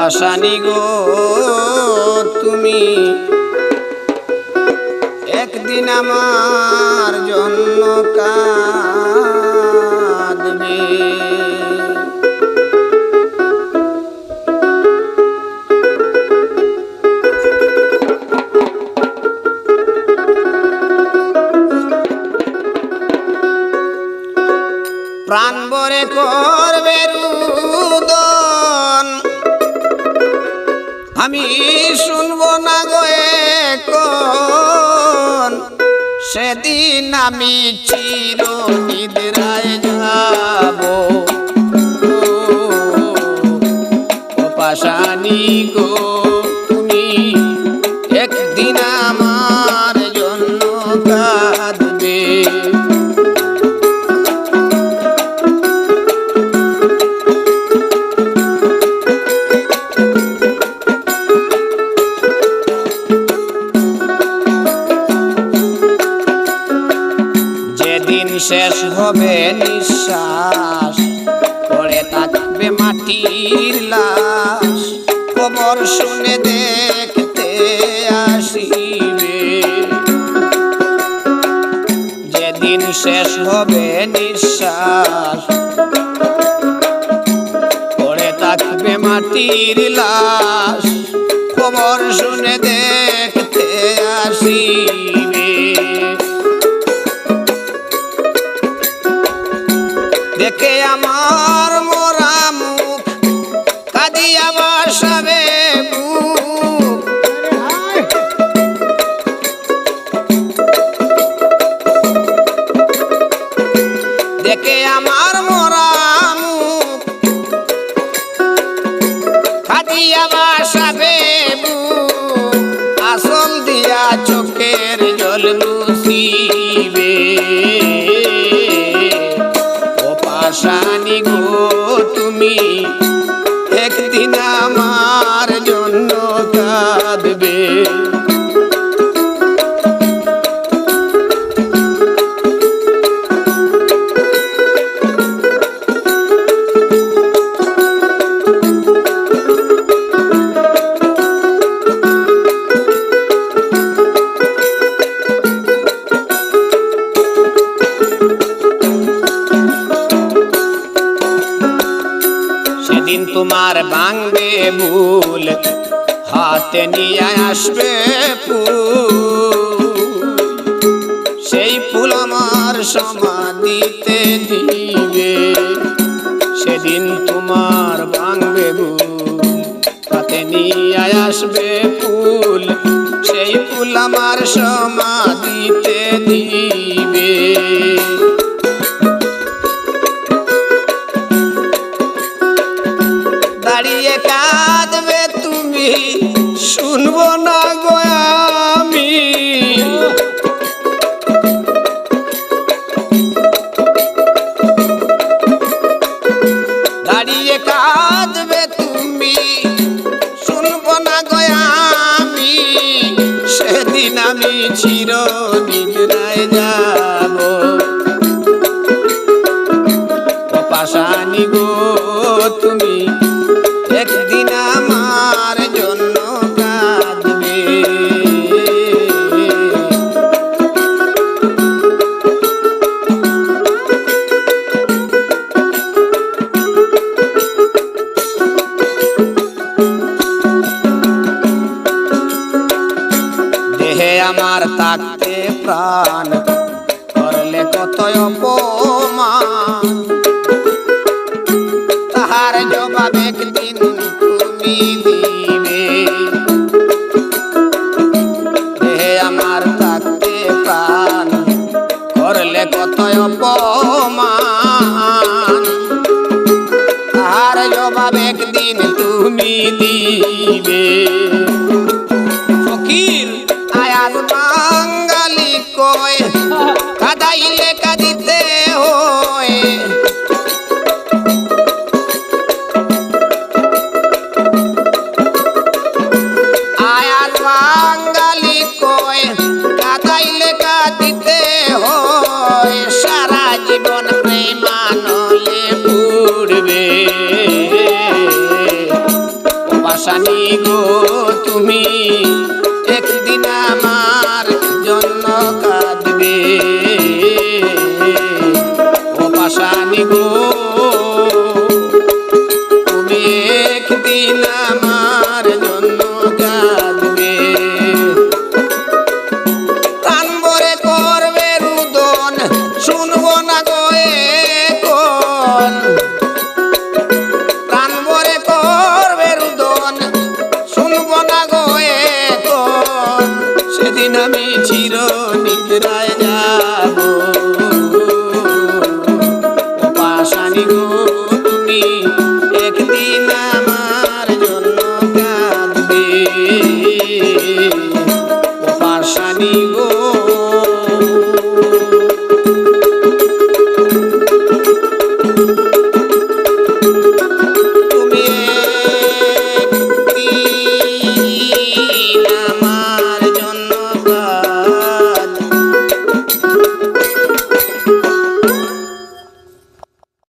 পাশানি গো তুমি। একদিন আমার জন্য কাঁদবে। প্রাণ ভরে করবে রুদন। আমি শুনব না গো সেদিন আমি চির নিদ্রায় যাব পাশানি গো শেষ হবে নিঃশ্বাস। পড়ে থাকবে মাটির লাশ। খবর শুনে দেখতে আসিবে। যেদিন শেষ হবে নিঃশ্বাস, পড়ে থাকবে মাটির লাশ। খবর শুনে দেখতে পাশানি গো তুমি। তোমার ভাঙবে ভুল হাতে নিয়ে আসবে সেই ফুল আমার সমাধিতে দিবে, সেদিন তোমার ভুল হাতে নিয়ে আসবে ফুল। সেই ফুল আমার সমাধিতে দিবে। আমি প্রাণ। করলে কত অপমান। তাহার জবাব একদিন তুমি দিবে দেহে আমার থাকতে প্রাণ, করলে কত অপমান। তাহার জবাব একদিন তুমি দিবে ফকির আয়াত বাঙালি কয়, কাদাইলে কাঁদিতে হয়। আয়াত বাঙালি কয়, কাদাইলে কাঁদিতে হয়। সারা জীবন প্রেমানলে ও পাশানি গো তুমি, একদিন চির নিদ্রায়